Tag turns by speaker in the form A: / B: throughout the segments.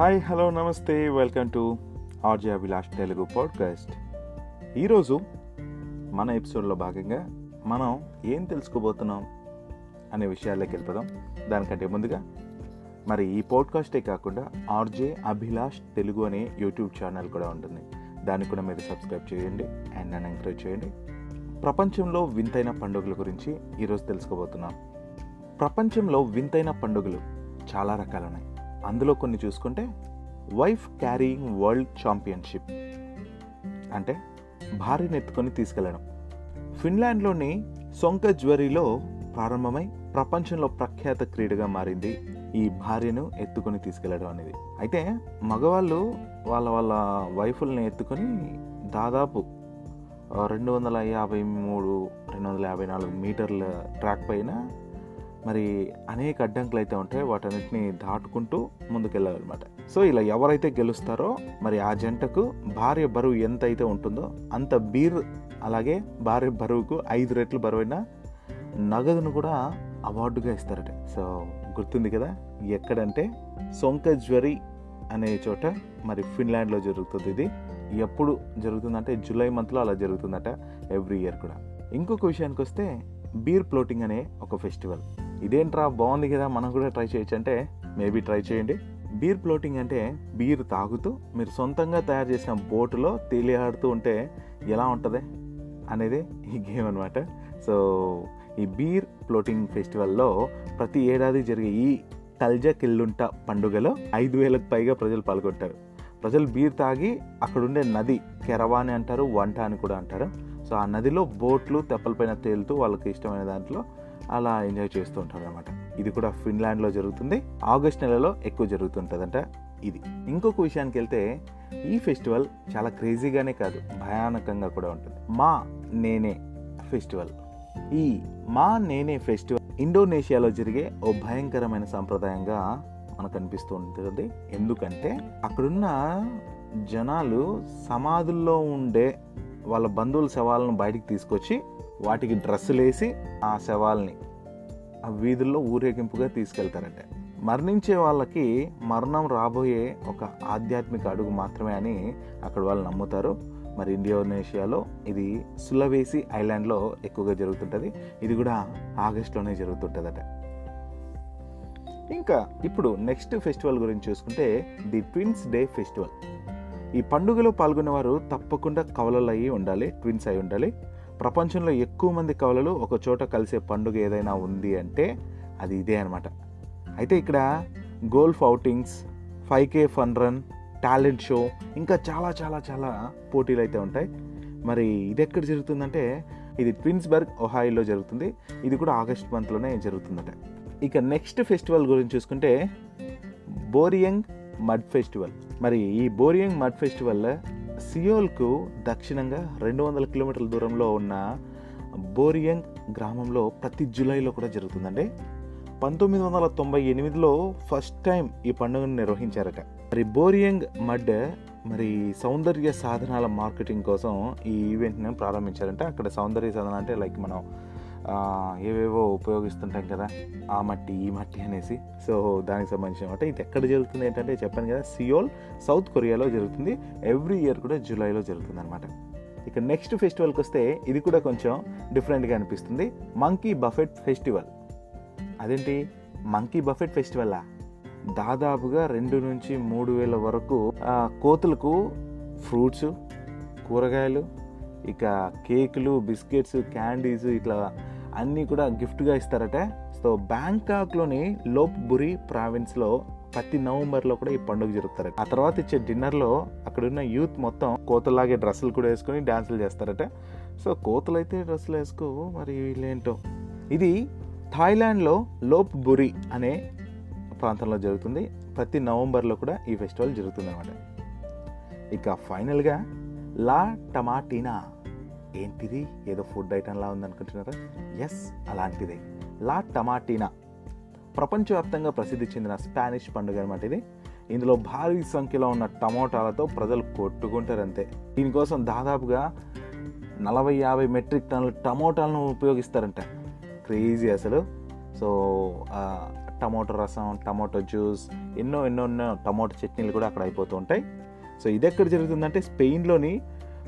A: Hi hello నమస్తే. Welcome to RJ Abhilash Telugu podcast. ఈరోజు మన ఎపిసోడ్లో భాగంగా మనం ఏం తెలుసుకోబోతున్నాం అనే విషయాల్లోకి వెళ్ళిపోదాం. దానికంటే ముందుగా మరి ఈ పాడ్కాస్టే కాకుండా ఆర్జే అభిలాష్ తెలుగు అనే యూట్యూబ్ ఛానల్ కూడా ఉంటుంది. దాన్ని కూడా మీరు సబ్స్క్రైబ్ చేయండి అండ్ నన్ను ఎంకరేజ్ చేయండి. ప్రపంచంలో వింతైన పండుగల గురించి ఈరోజు తెలుసుకోబోతున్నాం. ప్రపంచంలో వింతైన పండుగలు చాలా రకాలు ఉన్నాయి అందులో కొన్ని చూసుకుంటే వైఫ్ క్యారీయింగ్ వరల్డ్ ఛాంపియన్షిప్ అంటే భార్యను ఎత్తుకొని తీసుకెళ్ళడం. ఫిన్లాండ్లోని సొంక జ్వరీలో ప్రారంభమై ప్రపంచంలో ప్రఖ్యాత క్రీడగా మారింది ఈ భార్యను ఎత్తుకొని తీసుకెళ్ళడం అనేది. అయితే మగవాళ్ళు వాళ్ళ వాళ్ళ వైఫుల్ని ఎత్తుకొని దాదాపు రెండు వందల యాభై మూడు రెండు వందల యాభై నాలుగు మీటర్ల ట్రాక్ పైన మరి అనేక అడ్డంకులు అయితే ఉంటాయి. వాటన్నిటిని దాటుకుంటూ ముందుకెళ్ళాలన్నమాట. సో ఇలా ఎవరైతే గెలుస్తారో మరి ఆ జంటకు భార్య బరువు ఎంత అయితే ఉంటుందో అంత బీర్ అలాగే భార్య బరువుకు ఐదు రెట్లు బరువైన నగదును కూడా అవార్డుగా ఇస్తారట. సో గుర్తుంది కదా? ఎక్కడంటే సొంకజ్వరి అనే చోట మరి ఫిన్లాండ్లో జరుగుతుంది ఇది. ఎప్పుడు జరుగుతుందంటే జూలై మంత్లో అలా జరుగుతుందట ఎవ్రీ ఇయర్ కూడా. ఇంకొక విషయానికి వస్తే బీర్ ఫ్లోటింగ్ అనే ఒక ఫెస్టివల్. ఇదేంట్రా బాగుంది కదా మనం కూడా ట్రై చేయొచ్చు అంటే మేబీ ట్రై చేయండి. బీర్ ఫ్లోటింగ్ అంటే బీర్ తాగుతూ మీరు సొంతంగా తయారు చేసిన బోటులో తేలియాడుతూ ఉంటే ఎలా ఉంటుంది అనేది ఈ గేమ్ అనమాట సో ఈ బీర్ ఫ్లోటింగ్ ఫెస్టివల్లో ప్రతి ఏడాది జరిగే ఈ కల్జా కిల్లుంట పండుగలో ఐదు వేలకు పైగా ప్రజలు పాల్గొంటారు. ప్రజలు బీర్ తాగి అక్కడుండే నది కెరవాని అంటారు వంట అని కూడా అంటారు. సో ఆ నదిలో బోట్లు తెప్పలపైన తేలుతూ వాళ్ళకి ఇష్టమైన దాంట్లో అలా ఎంజాయ్ చేస్తూ ఉంటారు అనమాట ఇది కూడా ఫిన్లాండ్లో జరుగుతుంది. ఆగస్ట్ నెలలో ఎక్కువ జరుగుతుంటుందంట ఇది. ఇంకొక విషయానికి వెళ్తే ఈ ఫెస్టివల్ చాలా క్రేజీగానే కాదు భయానకంగా కూడా ఉంటుంది. మా నేనే ఫెస్టివల్. ఈ మా నేనే ఫెస్టివల్ ఇండోనేషియాలో జరిగే ఓ భయంకరమైన సాంప్రదాయంగా మనకు అనిపిస్తూ ఉంటుంది. ఎందుకంటే అక్కడున్న జనాలు సమాధుల్లో ఉండే వాళ్ళ బంధువుల శవాలను బయటికి తీసుకొచ్చి వాటికి డ్రెస్సులు వేసి ఆ శవాల్ని ఆ వీధుల్లో ఊరేగింపుగా తీసుకెళ్తారంట. మరణించే వాళ్ళకి మరణం రాబోయే ఒక ఆధ్యాత్మిక అడుగు మాత్రమే అని అక్కడ వాళ్ళు నమ్ముతారు. మరి ఇండోనేషియాలో ఇది సులవేసి ఐలాండ్లో ఎక్కువగా జరుగుతుంటుంది. ఇది కూడా ఆగస్టులోనే జరుగుతుంటుందట. ఇంకా ఇప్పుడు నెక్స్ట్ ఫెస్టివల్ గురించి చూసుకుంటే ది ట్విన్స్ డే ఫెస్టివల్. ఈ పండుగలో పాల్గొనేవారు తప్పకుండా కవలలు అయ్యి ఉండాలి ట్విన్స్ అయి ఉండాలి. ప్రపంచంలో ఎక్కువ మంది కవలలు ఒక చోట కలిసే పండుగ ఏదైనా ఉంది అంటే అది ఇదే అనమాట అయితే ఇక్కడ golf outings five K fun run talent show ఇంకా చాలా చాలా చాలా పోటీలు అయితే ఉంటాయి. మరి ఇది ఎక్కడ జరుగుతుందంటే ఇది ట్విన్స్బర్గ్ ఒహాయిలో జరుగుతుంది. ఇది కూడా ఆగస్ట్ మంత్లోనే జరుగుతుందట. ఇక నెక్స్ట్ ఫెస్టివల్ గురించి చూసుకుంటే బోరియంగ్ మడ్ ఫెస్టివల్. మరి ఈ బోరియంగ్ మడ్ ఫెస్టివల్ సియోల్కు దక్షిణంగా రెండు వందల కిలోమీటర్ల దూరంలో ఉన్న బోరియంగ్ గ్రామంలో ప్రతి జూలైలో కూడా జరుగుతుందండి. పంతొమ్మిది వందల తొంభై ఎనిమిదిలో ఫస్ట్ టైం ఈ పండుగను నిర్వహించారట. మరి బోరియంగ్ మడ్ మరి సౌందర్య సాధనాల మార్కెటింగ్ కోసం ఈ ఈవెంట్ని ప్రారంభించారంటే. అక్కడ సౌందర్య సాధన అంటే లైక్ మనం ఏవేవో ఉపయోగిస్తుంటాం కదా ఆ మట్టి ఈ మట్టి అనేసి. సో దానికి సంబంధించిన మాట ఇది ఎక్కడ జరుగుతుంది ఏంటంటే చెప్పాను కదా సియోల్ సౌత్ కొరియాలో జరుగుతుంది. ఎవ్రీ ఇయర్ కూడా జూలైలో జరుగుతుంది అనమాట ఇక నెక్స్ట్ ఫెస్టివల్కి వస్తే ఇది కూడా కొంచెం డిఫరెంట్గా అనిపిస్తుంది. మంకీ బఫెట్ ఫెస్టివల్ అదేంటి? మంకీ బఫెట్ ఫెస్టివల్లా దాదాపుగా రెండు నుంచి మూడు వేల వరకు కోతులకు ఫ్రూట్స్ కూరగాయలు ఇక కేకులు బిస్కెట్స్ క్యాండీస్ ఇట్లా అన్నీ కూడా గిఫ్ట్గా ఇస్తారట. సో బ్యాంకాక్లోని లోప్బురి ప్రావిన్స్లో ప్రతి నవంబర్లో కూడా ఈ పండుగ జరుపుతారట. ఆ తర్వాత ఇచ్చే డిన్నర్లో అక్కడున్న యూత్ మొత్తం కోతలాగే డ్రెస్సులు కూడా వేసుకొని డ్యాన్సులు చేస్తారట. సో కోతలు అయితే డ్రెస్సులు వేసుకో మరి వీళ్ళేంటో. ఇది థాయిలాండ్లో లోప్ బురి అనే ప్రాంతంలో జరుగుతుంది. ప్రతి నవంబర్లో కూడా ఈ ఫెస్టివల్ జరుగుతుంది అనమాట ఇక ఫైనల్గా లా టమాటీనా. ఏంటిది? ఏదో ఫుడ్ ఐటెంలా ఉందనుకుంటున్నారా? ఎస్ అలాంటిదే. లా టమాటీనా? ప్రపంచవ్యాప్తంగా ప్రసిద్ధి చెందిన స్పానిష్ పండుగ అనమాట ఇది. ఇందులో భారీ సంఖ్యలో ఉన్న టమోటాలతో ప్రజలు కొట్టుకుంటారంతే. దీనికోసం దాదాపుగా నలభై యాభై మెట్రిక్ టన్నుల టమోటాలను ఉపయోగిస్తారంట. క్రేజీ అసలు. So tomato rasam tomato juice ఎన్నో ఎన్నో ఎన్నో టమోటో చట్నీలు కూడా అక్కడ అయిపోతూ ఉంటాయి. సో ఇది ఎక్కడ జరుగుతుందంటే స్పెయిన్లోని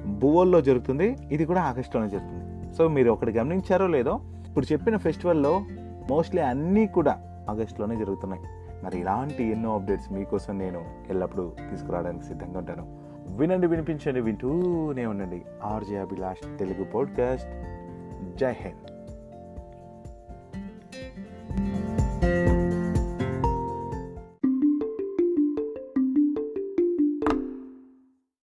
A: బువోల్లో జరుగుతుంది ఇది కూడా ఆగస్టులోనే జరుగుతుంది. సో మీరు ఒకటి గమనించారో లేదో ఇప్పుడు చెప్పిన ఫెస్టివల్లో మోస్ట్లీ అన్నీ కూడా ఆగస్టులోనే జరుగుతున్నాయి. మరి ఇలాంటి ఎన్నో అప్డేట్స్ మీకోసం నేను ఎల్లప్పుడూ తీసుకురావడానికి సిద్ధంగా ఉంటాను. వినండి వినిపించండి వింటూనే ఉండండి. RJ Abhilash Telugu podcast. జై హింద్.